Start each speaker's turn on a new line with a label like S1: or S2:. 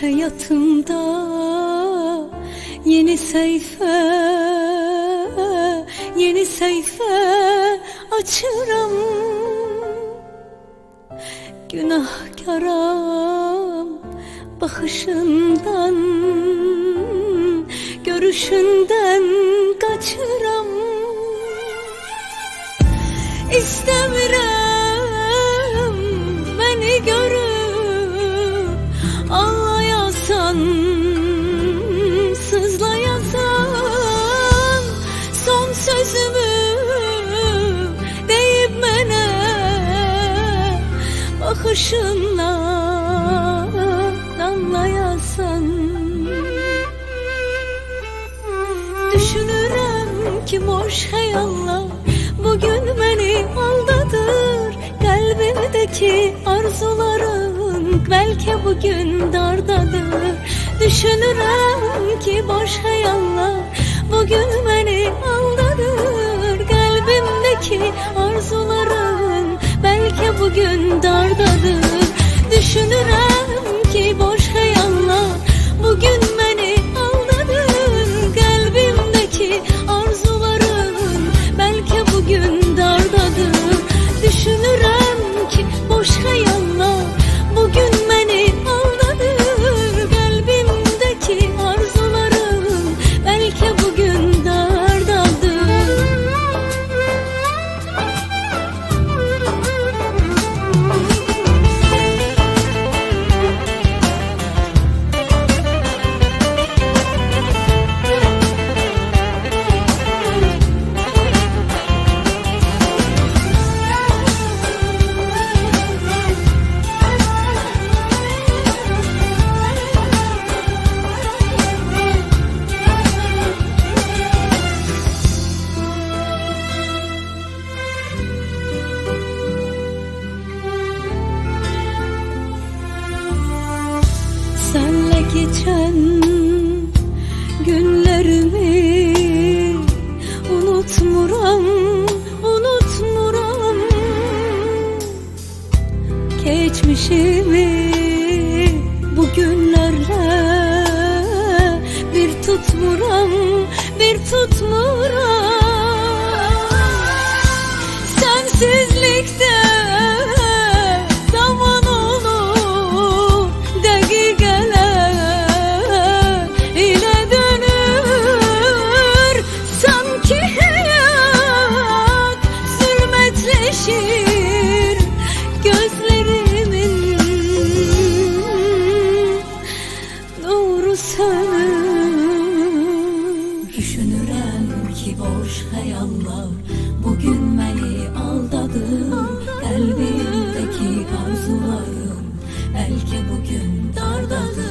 S1: Hayatımda yeni sayfa Yeni sayfa açıram Günahkaram bakışından Görüşünden kaçıram. İstemiyorum Bakışınla anlayasan Düşünürüm ki boş hayallar Bugün beni aldadır. Kalbimdeki arzuların Belki bugün dardadır. Düşünürüm ki boş hayaller Bugün beni aldadır. Kalbimdeki arzuların Belki bugün dardadır geçen günlerimi unutmuram, unutmuram. Geçmişimi bugünlerle bir tutmuram, bir tutmuram zulmetleşir Gözlerimin nuru sönür
S2: Düşünürəm ki boş hayaller Bugün beni aldadır Kalbimdeki arzularım Belki bugün dardadır